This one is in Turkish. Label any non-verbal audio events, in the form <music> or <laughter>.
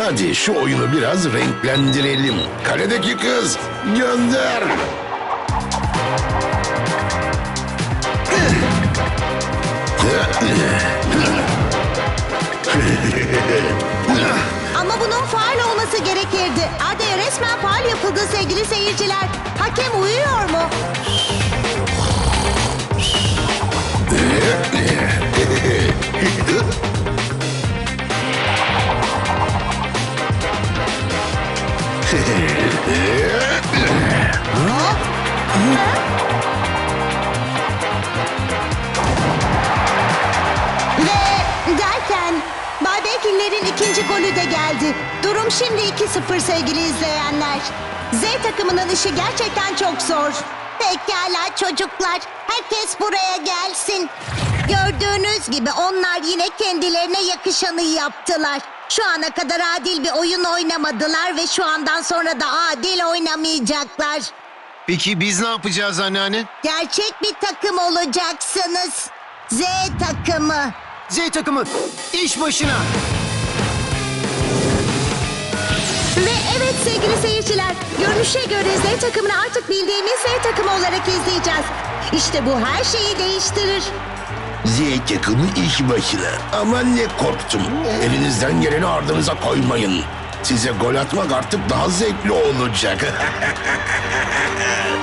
Hadi şu oyunu biraz renklendirelim. Kaledeki kız gönder. Ama bunun faal olması gerekirdi. Adaya resmen faal yapıldı sevgili seyirciler. Hakem uyuyor mu? Ve derken Bay Bekirler'in ikinci golü de geldi. Durum şimdi 2-0 sevgili izleyenler. Z takımının işi gerçekten çok zor. Pekala çocuklar. Herkes buraya gelsin. Gördüğünüz gibi onlar yine kendilerine yakışanı yaptılar. Şu ana kadar adil bir oyun oynamadılar ve şu andan sonra da adil oynamayacaklar. Peki biz ne yapacağız anneanne? Gerçek bir takım olacaksınız. Z takımı. Z takımı iş başına. Ve evet sevgili seyirciler, görünüşe göre Z takımını artık bildiğimiz Z takımı olarak izleyeceğiz. İşte bu her şeyi değiştirir. Z takımı iş başına. Aman ne korktum. Elinizden geleni ardınıza koymayın. Size gol atmak artık daha zevkli olacak. <laughs>